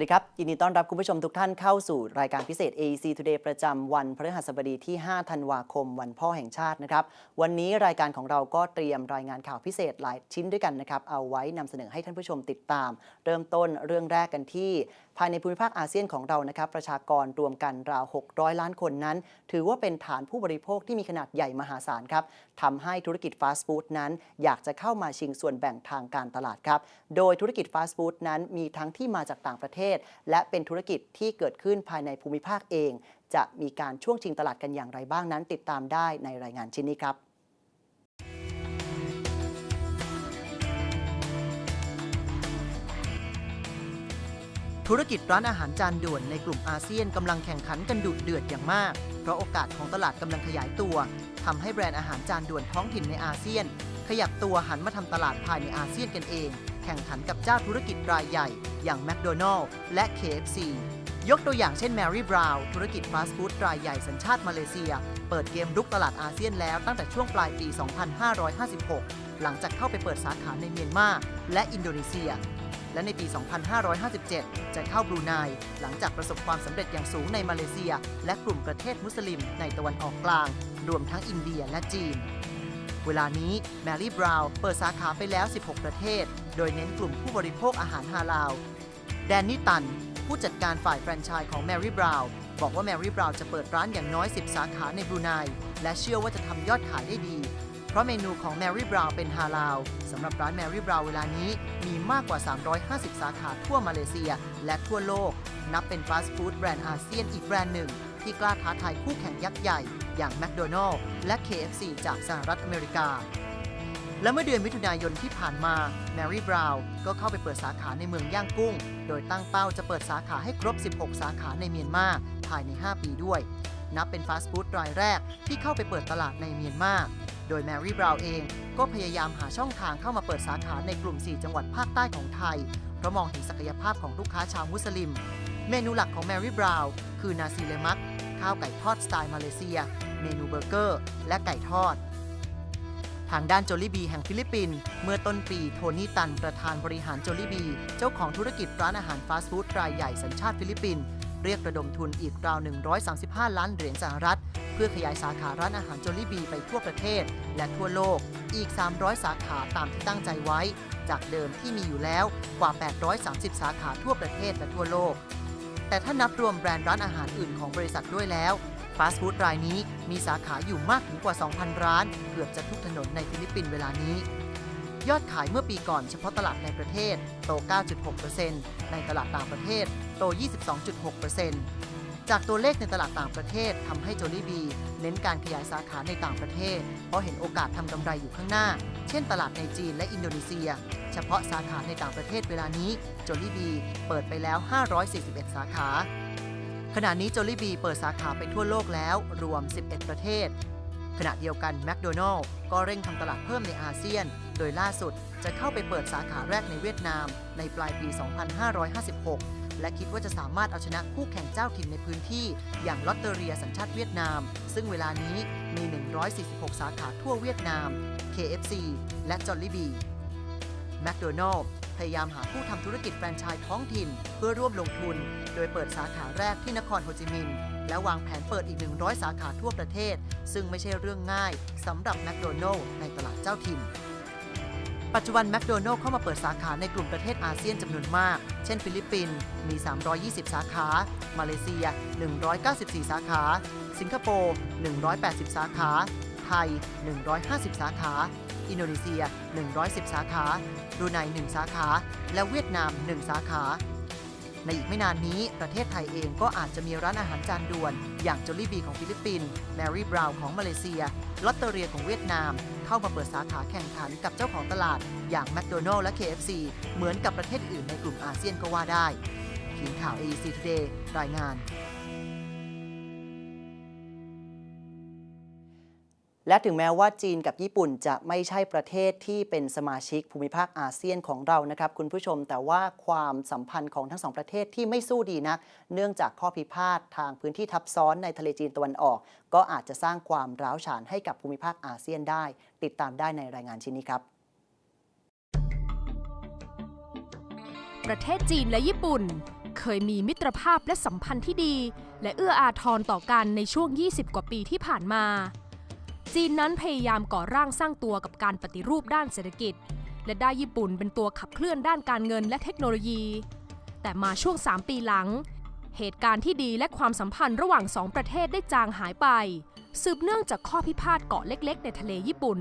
วัสดีครับ ยินดีต้อนรับคุณผู้ชมทุกท่านเข้าสู่รายการพิเศษ AEC Today ประจำวันพฤหัสบดีที่ 5 ธันวาคม วันพ่อแห่งชาตินะครับ วันนี้รายการของเราก็เตรียมรายงานข่าวพิเศษหลายชิ้นด้วยกันนะครับ เอาไว้นำเสนอให้ท่านผู้ชมติดตาม เริ่มต้นเรื่องแรกกันที่ ภายในภูมิภาคอาเซียนของเรานะครับ ประชากรรวมกันราว 600 ล้านคนนั้น ถือว่าเป็นฐานผู้บริโภคที่มีขนาดใหญ่มหาศาลครับทำให้ธุรกิจฟาสต์ฟู้ดนั้น อยากจะเข้ามาชิงส่วนแบ่งทางการตลาดครับ โดยธุรกิจฟาสต์ฟู้ดนั้นมีทั้งที่มาจากต่างประเทศและเป็นธุรกิจที่เกิดขึ้นภายในภูมิภาคเอง จะมีการช่วงชิงตลาดกันอย่างไรบ้างนั้น ติดตามได้ในรายงานชิ้นนี้ครับธุรกิจร้านอาหารจานด่วนในกลุ่มอาเซียนกำลังแข่งขันกันดุเดือดอย่างมาก เพราะโอกาสของตลาดกำลังขยายตัวทำให้แบรนด์อาหารจานด่วนท้องถิ่นในอาเซียน ขยับตัวหันมาทำตลาดภายในอาเซียนกันเอง แข่งขันกับเจ้าธุรกิจรายใหญ่ อย่างแมคโดนัลล์และ KFC ยกตัวอย่างเช่น Mary Brown ธุรกิจฟาสต์ฟู้ดรายใหญ่สัญชาติมาเลเซีย เปิดเกมรุกตลาดอาเซียนแล้วตั้งแต่ช่วงปลายปี 2556 หลังจากเข้าไปเปิดสาขาในเมียนมาและอินโดนีเซีย และในปี 2557 จะเข้าบรูไนหลังจากประสบความสำเร็จอย่างสูงในมาเลเซีย และกลุ่มประเทศมุสลิมในตะวันออกกลาง รวมทั้งอินเดียและจีน เวลานี้แมรี่บราวน์เปิดสาขาไปแล้ว 16 ประเทศ โดยเน้นกลุ่มผู้บริโภคอาหารฮาลาล แดนนี่ตัน ผู้จัดการฝ่ายแฟรนไชส์ของแมรี่บราวน์บอกว่าแมรี่บราวน์จะเปิดร้านอย่างน้อย 10 สาขาในบรูไน และเชื่อว่าจะทำยอดขายได้ดี เพราะเมนูของแมรี่บราวน์เป็นฮาลาลสำหรับร้านแมรี่บราวน์เวลานี้มีมากกว่า 350 สาขาทั่วมาเลเซีย และทั่วโลก นับเป็นฟาสต์ฟู้ดแบรนด์อาเซียนอีกแบรนด์หนึ่ง ที่กล้าท้าทายคู่แข่งยักษ์ใหญ่ อย่างแมคโดนัลล์และ KFC จากสหรัฐอเมริกา และเมื่อเดือนมิถุนายนที่ผ่านมาแมรี่บราวน์ก็เข้าไปเปิดสาขาในเมืองย่างกุ้ง โดยตั้งเป้าจะเปิดสาขาให้ครบ 16 สาขาในเมียนมาภายใน 5 ปีด้วย นับเป็นฟาสต์ฟู้ดรายแรกที่เข้าไปเปิดตลาดในเมียนมาโดยแมรี่บราวน์เองก็พยายามหาช่องทางเข้ามาเปิดสาขาในกลุ่ม 4 จังหวัดภาคใต้ของไทย เพราะมองเห็นศักยภาพของลูกค้าชาวมุสลิม เมนูหลักของแมรี่บราวน์คือนาซีเลมักข้าวไก่ทอดสไตล์มาเลเซีย เมนูเบอร์เกอร์ และไก่ทอด ทางด้านโจลิบีแห่งฟิลิปปินส์เมื่อต้นปีโทนี่ตันประธานบริหารโจลิบี เจ้าของธุรกิจร้านอาหารฟาสต์ฟู้ดรายใหญ่สัญชาติฟิลิปปินส์เรียกระดมทุนอีกราว 135 ล้านเหรียญสหรัฐ เพื่อขยายสาขาร้านอาหารโจลิบีไปทั่วประเทศ และทั่วโลกอีก 300 สาขาตามที่ตั้งใจไว้ จากเดิมที่มีอยู่แล้วกว่า 830 สาขาทั่วประเทศและทั่วโลก แต่ถ้านับรวมแบรนด์ร้านอาหารอื่นของบริษัทด้วยแล้วาสต์ฟู้ดรายนี้มีสาขาอยู่มากถึงกว่า 2,000 ร้าน เกือบจะทุกถนนในฟิลิปปินส์เวลานี้ ยอดขายเมื่อปีก่อนเฉพาะตลาดในประเทศโต 9.6%ในตลาดต่างประเทศโต 22.6%จากตัวเลขในตลาดต่างประเทศทำให้โจลี่บีเน้นการขยายสาขาในต่างประเทศ เพราะเห็นโอกาสทำกำไรอยู่ข้างหน้า เช่นตลาดในจีนและอินโดนีเซีย เฉพาะสาขาในต่างประเทศเวลานี้โจลี่บีเปิดไปแล้ว 541 สาขา ขณะนี้โจลี่บีเปิดสาขาไปทั่วโลกแล้วรวม 11 ประเทศ ขณะเดียวกันแมคโดนัลล์ก็เร่งทำตลาดเพิ่มในอาเซียน โดยล่าสุดจะเข้าไปเปิดสาขาแรกในเวียดนาม ในปลายปี 2556 และคิดว่าจะสามารถเอาชนะคู่แข่งเจ้าถิ่นในพื้นที่ อย่างลอตเตอเรียสัญชาติเวียดนาม ซึ่งเวลานี้มี 146 สาขาทั่วเวียดนาม KFC และ Jollibee แมคโดนัลล์พยายามหาผู้ทำธุรกิจแฟรนไชส์ท้องถิ่น เพื่อร่วมลงทุน โดยเปิดสาขาแรกที่นครโฮจิมินห์และวางแผนเปิดอีก 100 สาขาทั่วประเทศ ซึ่งไม่ใช่เรื่องง่ายสำหรับแมคโดนัลล์ในตลาดเจ้าถิ่นปัจจุบันแมคโดนัลล์เข้ามาเปิดสาขาในกลุ่มประเทศอาเซียนจำนวนมาก เช่น ฟิลิปปินส์มี 320 สาขา มาเลเซีย 194 สาขา สิงคโปร์ 180 สาขา ไทย 150 สาขา อินโดนีเซีย 110 สาขาบรูไน1สาขา และเวียดนาม 1 สาขา ในอีกไม่นานนี้ประเทศไทยเองก็อาจจะมีร้านอาหารจานด่วน อย่างโจลี่บีของฟิลิปปินส์แมรี่บราวน์ของมาเลเซีย ลอตเตอเรียของเวียดนาม เข้ามาเปิดสาขาแข่งขันกับเจ้าของตลาด อย่างแมคโดนัลล์และ KFC เหมือนกับประเทศอื่นในกลุ่มอาเซียนก็ว่าได้ทีมข่าว AEC Today รายงาน และถึงแม้ว่าจีนกับญี่ปุ่นจะไม่ใช่ประเทศที่เป็นสมาชิกภูมิภาคอาเซียนของเรานะครับคุณผู้ชมแต่ว่าความสัมพันธ์ของทั้งสองประเทศที่ไม่สู้ดีนัก เนื่องจากข้อพิพาททางพื้นที่ทับซ้อนในทะเลจีนตะวันออก ก็อาจจะสร้างความร้าวฉานให้กับภูมิภาคอาเซียนได้ ติดตามได้ในรายงานชิ้นนี้ครับ ประเทศจีนและญี่ปุ่น เคยมีมิตรภาพและสัมพันธ์ที่ดี และเอื้ออาทรต่อกันในช่วง 20 กว่าปีที่ผ่านมา จีนนั้นพยายามก่อร่างสร้างตัวกับการปฏิรูปด้านเศรษฐกิจ และได้ญี่ปุ่นเป็นตัวขับเคลื่อนด้านการเงินและเทคโนโลยี แต่มาช่วง 3 ปีหลัง เหตุการณ์ที่ดีและความสัมพันธ์ระหว่างสองประเทศได้จางหายไป สืบเนื่องจากข้อพิพาทเกาะเล็ก ๆ ในทะเลญี่ปุ่น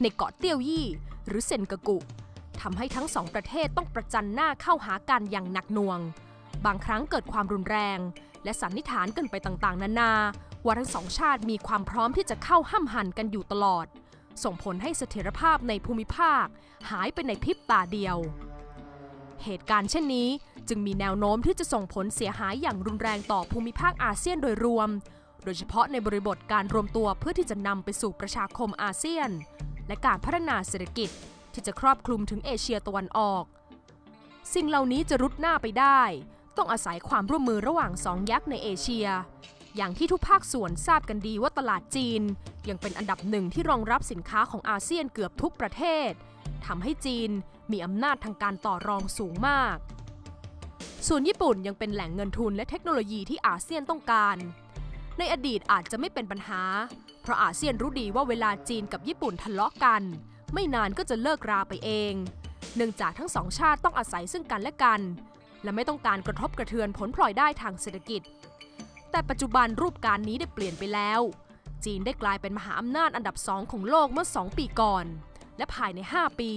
ในเกาะเตี้ยวยี่ หรือเซนกากุทำให้ทั้งสองประเทศต้องประจันหน้าเข้าหากันอย่างหนักหน่วง บางครั้งเกิดความรุนแรง และสันนิษฐานกันไปต่างๆ นานา ว่าทั้งสองชาติมีความพร้อมที่จะเข้าห้ำหันกันอยู่ตลอด ส่งผลให้เสถียรภาพในภูมิภาค หายไปในพริบตาเดียว เหตุการณ์เช่นนี้จึงมีแนวโน้มที่จะส่งผลเสียหายอย่างรุนแรงต่อภูมิภาคอาเซียนโดยรวม โดยเฉพาะในบริบทการรวมตัวเพื่อที่จะนำไปสู่ประชาคมอาเซียน และการพัฒนาเศรษฐกิจที่จะครอบคลุมถึงเอเชียตะวันออก สิ่งเหล่านี้จะรุดหน้าไปได้ ต้องอาศัยความร่วมมือระหว่างสองยักษ์ในเอเชีย อย่างที่ทุกภาคส่วนทราบกันดีว่าตลาดจีน ยังเป็นอันดับหนึ่งที่รองรับสินค้าของอาเซียนเกือบทุกประเทศทำให้จีนมีอำนาจทางการต่อรองสูงมาก ส่วนญี่ปุ่นยังเป็นแหล่งเงินทุนและเทคโนโลยีที่อาเซียนต้องการ ในอดีตอาจจะไม่เป็นปัญหา เพราะอาเซียนรู้ดีว่าเวลาจีนกับญี่ปุ่นทะเลาะกัน ไม่นานก็จะเลิกราไปเอง เนื่องจากทั้งสองชาติต้องอาศัยซึ่งกันและกัน และไม่ต้องการกระทบกระเทือนผลพลอยได้ทางเศรษฐกิจ แต่ปัจจุบันรูปการนี้ได้เปลี่ยนไปแล้ว จีนได้กลายเป็นมหาอำนาจอันดับสองของโลกเมื่อ 2 ปีก่อน และภายใน 5 ปี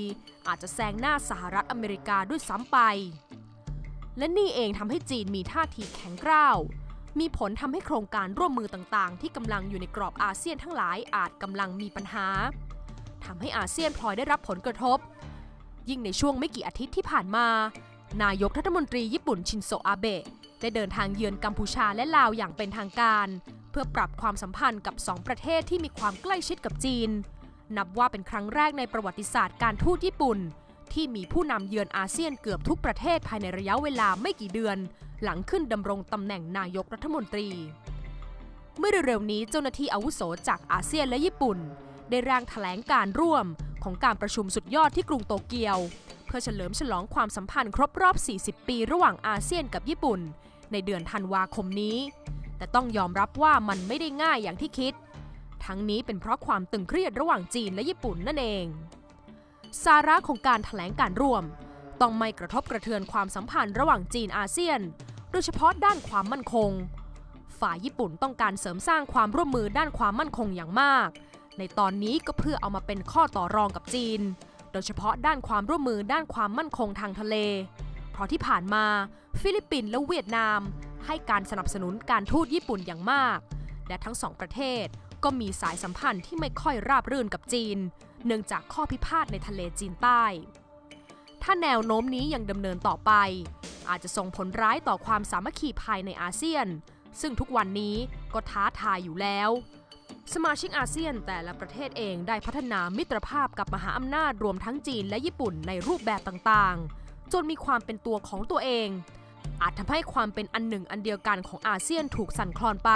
อาจจะแซงหน้าสหรัฐอเมริกาด้วยซ้ำไป และนี่เองทำให้จีนมีท่าทีแข็งกร้าว มีผลทำให้โครงการร่วมมือต่างๆ ที่กำลังอยู่ในกรอบอาเซียนทั้งหลายอาจกำลังมีปัญหาทำให้อาเซียนพลอยได้รับผลกระทบ ยิ่งในช่วงไม่กี่อาทิตย์ที่ผ่านมา นายกรัฐมนตรีญี่ปุ่นชินโซอาเบะ ได้เดินทางเยือนกัมพูชาและลาวอย่างเป็นทางการ เพื่อปรับความสัมพันธ์กับสองประเทศที่มีความใกล้ชิดกับจีน นับว่าเป็นครั้งแรกในประวัติศาสตร์การทูตญี่ปุ่น ที่มีผู้นำเยือนอาเซียนเกือบทุกประเทศภายในระยะเวลาไม่กี่เดือน หลังขึ้นดำรงตำแหน่งนายกรัฐมนตรี เมื่อเร็วๆนี้เจ้าหน้าที่อาวุโสจากอาเซียนและญี่ปุ่น ได้ร่างแถลงการร่วมของการประชุมสุดยอดที่กรุงโตเกียว เพื่อเฉลิมฉลองความสัมพันธ์ครบรอบ 40 ปีระหว่างอาเซียนกับญี่ปุ่น ในเดือนธันวาคมนี้ แต่ต้องยอมรับว่ามันไม่ได้ง่ายอย่างที่คิด ทั้งนี้เป็นเพราะความตึงเครียดระหว่างจีนและญี่ปุ่นนั่นเอง สาระของการถแถลงการร่วม ต้องไม่กระทบกระเทือนความสัมพันธ์ระหว่างจีนอาเซียน โดยเฉพาะด้านความมั่นคง ฝ่ายญี่ปุ่นต้องการเสริมสร้างความร่วมมือด้านความมั่นคงอย่างมาก ในตอนนี้ก็เพื่อเอามาเป็นข้อต่อรองกับจีน โดยเฉพาะด้านความร่วมมือด้านความมั่นคงทางทะเล ราะที่ผ่านมา ฟิลิปปินส์และเวียดนาม ให้การสนับสนุนการทูตญี่ปุ่นอย่างมาก และทั้งสองประเทศก็มีสายสัมพันธ์ที่ไม่ค่อยราบรื่นกับจีน เนื่องจากข้อพิพาทในทะเลจีนใต้ ถ้าแนวโน้มนี้ยังดำเนินต่อไป อาจจะส่งผลร้ายต่อความสามัคคีภายในอาเซียน ซึ่งทุกวันนี้ก็ท้าทายอยู่แล้ว สมาชิกอาเซียนแต่ละประเทศเองได้พัฒนามิตรภาพกับมหาอำนาจรวมทั้งจีนและญี่ปุ่นในรูปแบบต่างๆ จนมีความเป็นตัวของตัวเอง อาจทำให้ความเป็นอันหนึ่งอันเดียวกันของอาเซียนถูกสั่นคลอนไป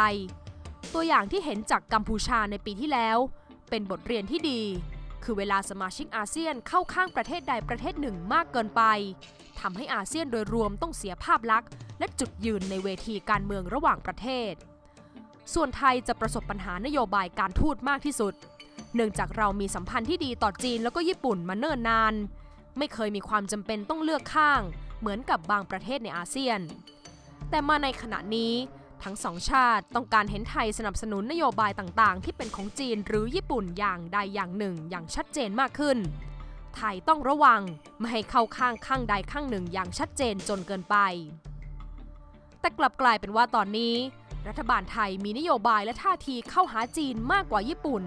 ตัวอย่างที่เห็นจากกัมพูชาในปีที่แล้ว เป็นบทเรียนที่ดี คือเวลาสมาชิกอาเซียนเข้าข้างประเทศใดประเทศหนึ่งมากเกินไปทำให้อาเซียนโดยรวมต้องเสียภาพลักษณ์ และจุดยืนในเวทีการเมืองระหว่างประเทศ ส่วนไทยจะประสบปัญหานโยบายการทูตมากที่สุด เนื่องจากเรามีสัมพันธ์ที่ดีต่อจีนแล้วก็ญี่ปุ่นมาเนิ่นนาน ไม่เคยมีความจำเป็นต้องเลือกข้าง เหมือนกับบางประเทศในอาเซียน แต่มาในขณะนี้ทั้งสองชาติต้องการเห็นไทยสนับสนุนนโยบายต่างๆ ที่เป็นของจีนหรือญี่ปุ่นอย่างใดอย่างหนึ่ง อย่างชัดเจนมากขึ้น ไทยต้องระวังไม่ให้เข้าข้างข้างใดข้างหนึ่งอย่างชัดเจนจนเกินไป แต่กลับกลายเป็นว่าตอนนี้ รัฐบาลไทยมีนโยบายและท่าทีเข้าหาจีนมากกว่าญี่ปุ่น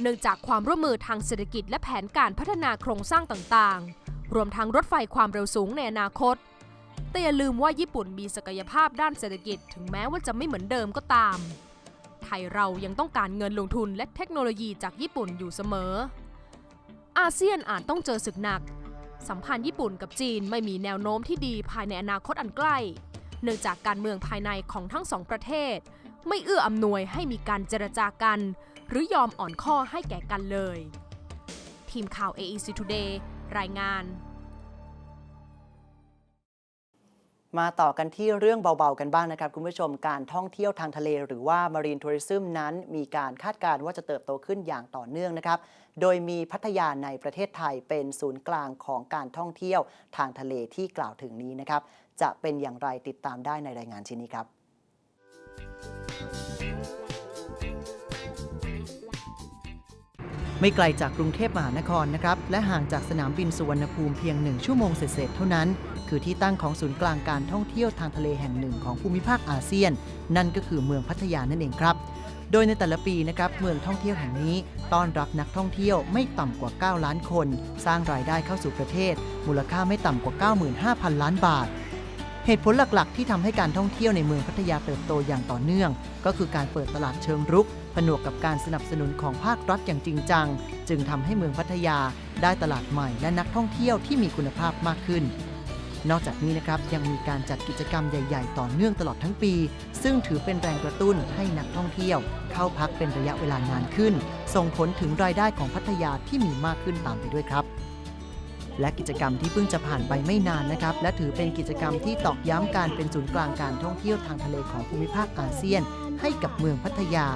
เนื่องจากความร่วมมือทางเศรษฐกิจและแผนการพัฒนาโครงสร้างต่างๆ รวมทั้งรถไฟความเร็วสูงในอนาคต แต่อย่าลืมว่าญี่ปุ่นมีศักยภาพด้านเศรษฐกิจถึงแม้ว่าจะไม่เหมือนเดิมก็ตาม ไทยเรายังต้องการเงินลงทุนและเทคโนโลยีจากญี่ปุ่นอยู่เสมอ อาเซียนอาจต้องเจอศึกหนัก สัมพันธ์ญี่ปุ่นกับจีนไม่มีแนวโน้มที่ดีภายในอนาคตอันใกล้ เนื่องจากการเมืองภายในของทั้งสองประเทศ ไม่เอื้ออำนวยให้มีการเจรจากัน หรือยอมอ่อนข้อให้แก่กันเลย ทีมข่าว AEC Today รายงานมาต่อกันที่เรื่องเบาๆกันบ้างนะครับ คุณผู้ชมการท่องเที่ยวทางทะเล หรือว่า Marine Tourism นั้นมีการคาดการณ์ว่าจะเติบโตขึ้นอย่างต่อเนื่องนะครับ โดยมีพัทยาในประเทศไทยเป็นศูนย์กลางของการท่องเที่ยวทางทะเลที่กล่าวถึงนี้นะครับ จะเป็นอย่างไรติดตามได้ในรายงานชิ้นนี้ครับ ไม่ไกลจากกรุงเทพมหานครนะครับ และห่างจากสนามบินสุวรรณภูมิเพียงหนึ่งชั่วโมงเศษเท่านั้น คือที่ตั้งของศูนย์กลางการท่องเที่ยวทางทะเลแห่งหนึ่งของภูมิภาคอาเซียน นั่นก็คือเมืองพัทยานั่นเองครับ โดยในแต่ละปีนะครับเมืองท่องเที่ยวแห่งนี้ ต้อนรับนักท่องเที่ยวไม่ต่ำกว่า 9 ล้านคน สร้างรายได้เข้าสู่ประเทศ มูลค่าไม่ต่ำกว่า 95,000 ล้านบาท เหตุผลหลักๆ ที่ทำให้การท่องเที่ยวในเมืองพัทยาเติบโตอย่างต่อเนื่อง ก็คือการเปิดตลาดเชิงรุก ผนวกกับการสนับสนุนของภาครัฐอย่างจริงจัง จึงทำให้เมืองพัทยาได้ตลาดใหม่และนักท่องเที่ยวที่มีคุณภาพมากขึ้น นอกจากนี้นะครับยังมีการจัดกิจกรรมใหญ่ ๆ ต่อเนื่องตลอดทั้งปี ซึ่งถือเป็นแรงกระตุ้นให้นักท่องเที่ยว เข้าพักเป็นระยะเวลานานขึ้น ส่งผลถึงรายได้ของพัทยาที่มีมากขึ้นตามไปด้วยครับ และกิจกรรมที่เพิ่งจะผ่านไปไม่นานนะครับ และถือเป็นกิจกรรมที่ตอกย้ำการเป็นศูนย์กลางการท่องเที่ยวทางทะเลของภูมิภาคอาเซียน ให้กับเมืองพัทยา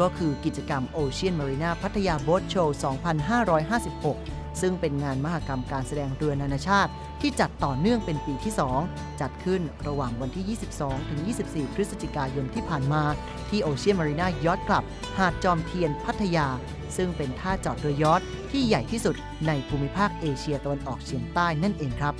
ก็คือกิจกรรม Ocean Marina พัทยา Boat Show 2556 ซึ่งเป็นงานมหกรรมการแสดงเรือนานาชาติ ที่จัดต่อเนื่องเป็นปีที่ 2 จัดขึ้นระหว่างวันที่ 22 ถึง 24 พฤศจิกายนที่ผ่านมา ที่โอเชียนมารีนายอทคลับ หาดจอมเทียนพัทยา ซึ่งเป็นท่าจอดเรือยอทที่ใหญ่ที่สุดในภูมิภาคเอเชียตะวันออกเฉียงใต้นั่นเองครับ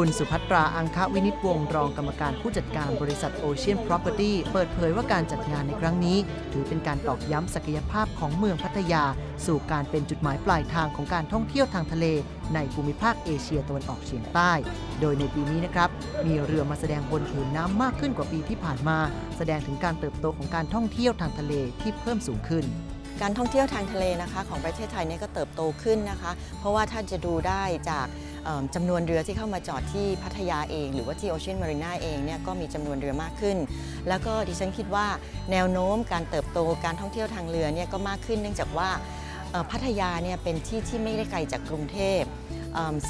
คุณสุภัตราอังควินิตวงรองกรรมการผู้จัดการบริษัท Ocean Property เปิดเผยว่าการจัดงานในครั้งนี้ ถือเป็นการตอกย้ำศักยภาพของเมืองพัทยา สู่การเป็นจุดหมายปลายทางของการท่องเที่ยวทางทะเล ในภูมิภาคเอเชียตะวันออกเฉียงใต้ โดยในปีนี้นะครับ มีเรือมาแสดงบนผืนน้ำมากขึ้นกว่าปีที่ผ่านมา แสดงถึงการเติบโตของการท่องเที่ยวทางทะเลที่เพิ่มสูงขึ้นการท่องเที่ยวทางทะเลนะคะของประเทศไทยเนี่ยก็เติบโตขึ้นนะคะ เพราะว่าท่านจะดูได้จาก จำนวนเรือที่เข้ามาจอดที่พัทยาเอง หรือว่าที่โอเชียนมารีนาเองเนี่ยก็มีจำนวนเรือมากขึ้น แล้วก็ดิฉันคิดว่าแนวโน้มการเติบโตการท่องเที่ยวทางเรือเนี่ยก็มากขึ้น เนื่องจากว่าพัทยาเนี่ยเป็นที่ที่ไม่ได้ไกลจากกรุงเทพ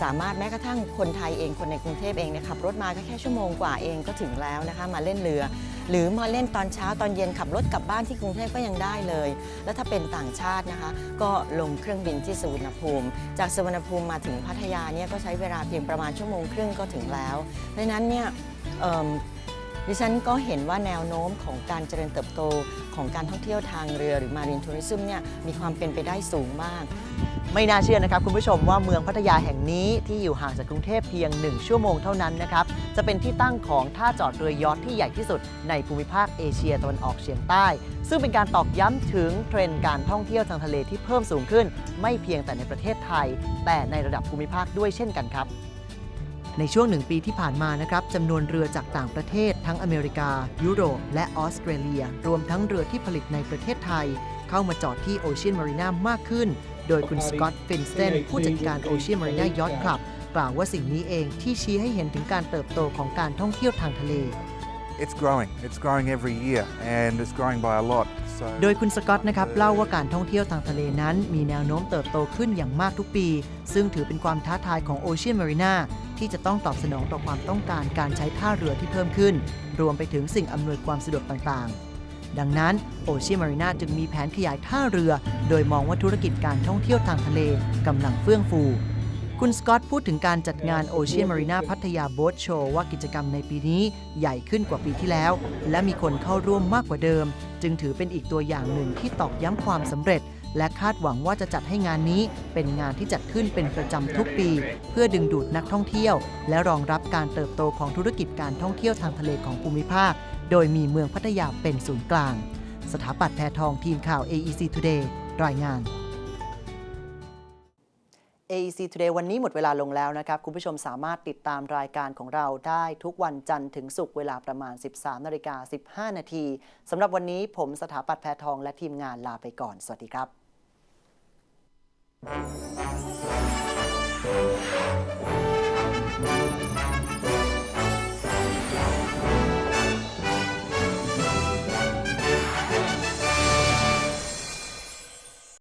สามารถแม้กระทั่งคนไทยเองคนในกรุงเทพเองเนยขับรถมาก็แค่ชั่วโมงกว่าเองก็ถึงแล้วนะคะมาเล่นเรือ หรือมาเล่นตอนเช้าตอนเย็นขับรถกลับบ้านที่กรุงเทพก็ยังได้เลย แล้วถ้าเป็นต่างชาตินะคะ ก็ลงเครื่องบินที่สุวรรณภูมิ จากสุวรรณภูมิมาถึงพัทยาเนี่ยก็ใช้เวลาเพียงประมาณชั่วโมงครึ่งก็ถึงแล้วดังนั้นเนี่ย ดิฉันก็เห็นว่าแนวโน้มของการเจริญเติบโตของการท่องเที่ยวทางเรือหรือ Marine Tourism เนี่ยมีความเป็นไปได้สูงมาก ไม่น่าเชื่อนะครับคุณผู้ชมว่าเมืองพัทยาแห่งนี้ที่อยู่ห่างจากกรุงเทพเพียง 1 ชั่วโมงเท่านั้นนะครับ จะเป็นที่ตั้งของท่าจอดเรือยอทที่ใหญ่ที่สุดในภูมิภาคเอเชียตะวันออกเฉียงใต้ ซึ่งเป็นการตอกย้ำถึงเทรนด์การท่องเที่ยวทางทะเลที่เพิ่มสูงขึ้น ไม่เพียงแต่ในประเทศไทย แต่ในระดับภูมิภาคด้วยเช่นกันครับ ในช่วงหนึ่งปีที่ผ่านมานะครับจำนวนเรือจากต่างประเทศ ทั้งอเมริกา ยุโรป และออสเตรเลีย รวมทั้งเรือที่ผลิตในประเทศไทย เข้ามาจอดที่โอเชียนมารีนามากขึ้น โดยคุณสกอตต์ฟินสเตนผู้จัดการโอเชียนมารีนายอทคลับกล่าวว่าสิ่งนี้เองที่ชี้ให้เห็นถึงการเติบโตของการท่องเที่ยวทางทะเล It's growing. It's growing every year and it's growing by a lot. So โดยคุณสกอตต์นะครับเล่าว่าการท่องเที่ยวทางทะเลนั้น มีแนวโน้มเติบโตขึ้นอย่างมากทุกปี ซึ่งถือเป็นความท้าทายของโอเชียนมารีนา ที่จะต้องตอบสนองต่อความต้องการการใช้ท่าเรือที่เพิ่มขึ้น รวมไปถึงสิ่งอำนวยความสะดวกต่างๆ ดังนั้นโอเชียนมารีนาจึงมีแผนขยายท่าเรือ โดยมองว่าธุรกิจการท่องเที่ยวทางทะเลกำลังเฟื่องฟู คุณสกอตพูดถึงการจัดงาน Ocean Marina พัทยา Boat Show ว่ากิจกรรมในปีนี้ใหญ่ขึ้นกว่าปีที่แล้ว และมีคนเข้าร่วมมากกว่าเดิม จึงถือเป็นอีกตัวอย่างหนึ่งที่ตอกย้ำความสำเร็จ และคาดหวังว่าจะจัดให้งานนี้เป็นงานที่จัดขึ้นเป็นประจำทุกปี เพื่อดึงดูดนักท่องเที่ยว และรองรับการเติบโตของธุรกิจการท่องเที่ยวทางทะเลของภูมิภาค โดยมีเมืองพัทยาเป็นศูนย์กลาง สถาปัตย์แพทองทีมข่าว AEC Today รายงาน AEC Today วันนี้หมดเวลาลงแล้วนะครับ คุณผู้ชมสามารถติดตามรายการของเราได้ทุกวันจันทร์ถึงศุกร์เวลาประมาณ 13นาฬิกา15 นาทีสำหรับวันนี้ผมสถาปัตย์แพทองและทีมงานลาไปก่อน สวัสดีครับ you